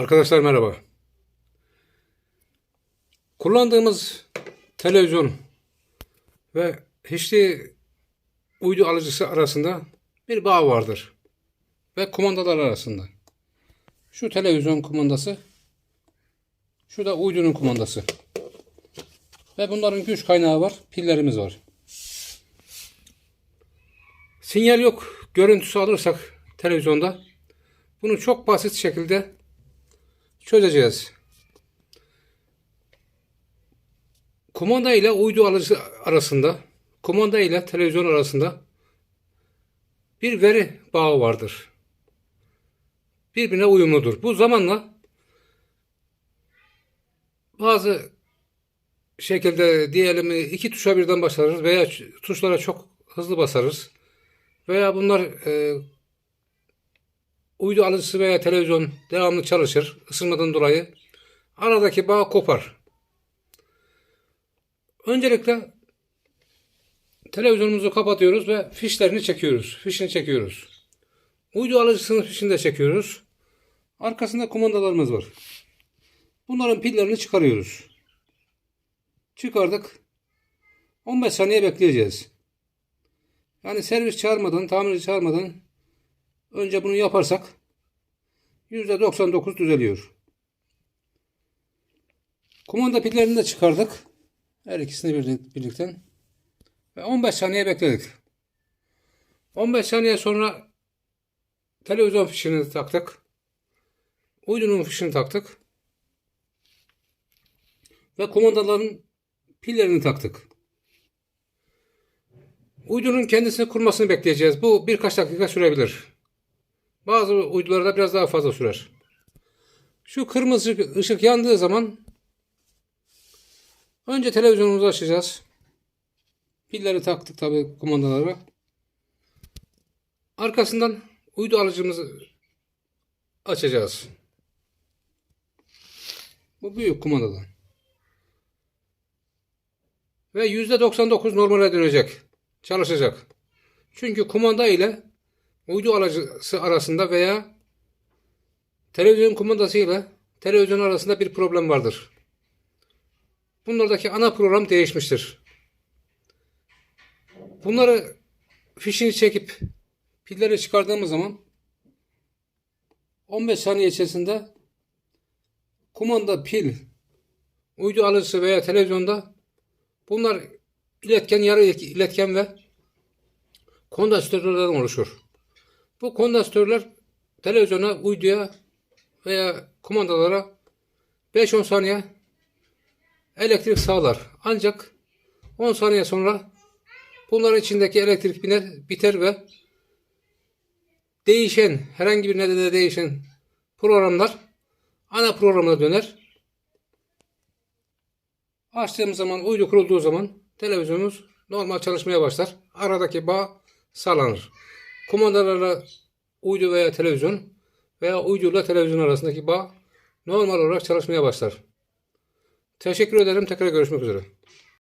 Arkadaşlar merhaba. Kullandığımız televizyon ve HD uydu alıcısı arasında bir bağ vardır. Ve kumandalar arasında. Şu televizyon kumandası, şu da uydunun kumandası. Ve bunların güç kaynağı var, pillerimiz var. Sinyal yok, görüntüsü alırsak televizyonda bunu çok basit şekilde çözeceğiz. Kumanda ile uydu alıcısı arasında, kumanda ile televizyon arasında bir veri bağı vardır. Birbirine uyumludur. Bu zamanla bazı şekilde diyelim iki tuşa birden basarız veya tuşlara çok hızlı basarız. Veya bunlar e, uydu alıcısı veya televizyon devamlı çalışır ısınmadan dolayı. Aradaki bağ kopar. Öncelikle televizyonumuzu kapatıyoruz ve fişlerini çekiyoruz. Fişini çekiyoruz. Uydu alıcısının fişini de çekiyoruz. Arkasında kumandalarımız var. Bunların pillerini çıkarıyoruz. Çıkardık. 15 saniye bekleyeceğiz. Yani servis çağırmadan, tamirci çağırmadan önce bunu yaparsak %99 düzeliyor. Kumanda pillerini de çıkardık. Her ikisini birlik- birlikte. Ve 15 saniye bekledik. 15 saniye sonra televizyon fişini taktık. Uydunun fişini taktık. Ve kumandaların pillerini taktık. Uydunun kendisini kurmasını bekleyeceğiz. Bu birkaç dakika sürebilir. Bazı uydularda biraz daha fazla sürer. Şu kırmızı ışık yandığı zaman önce televizyonumuzu açacağız. Pilleri taktık tabi kumandalara. Arkasından uydu alıcımızı açacağız. Bu büyük kumandadan. Ve %99 normale dönecek. Çalışacak. Çünkü kumanda ile uydu alıcısı arasında veya televizyon kumandası televizyon arasında bir problem vardır. Bunlardaki ana program değişmiştir. Bunları fişini çekip pilleri çıkardığımız zaman 15 saniye içerisinde kumanda, pil, uydu alıcısı veya televizyonda bunlar iletken, yarı iletken ve kondansatörlerden oluşur. Bu kondansatörler televizyona, uyduya veya kumandalara 5-10 saniye elektrik sağlar. Ancak 10 saniye sonra bunların içindeki elektrik biner, biter ve değişen, herhangi bir nedenle değişen programlar ana programına döner. Açtığımız zaman, uydu kurulduğu zaman televizyonumuz normal çalışmaya başlar. Aradaki bağ sağlanır. Kumandalarla uydu veya televizyon veya uyduyla televizyon arasındaki bağ normal olarak çalışmaya başlar. Teşekkür ederim. Tekrar görüşmek üzere.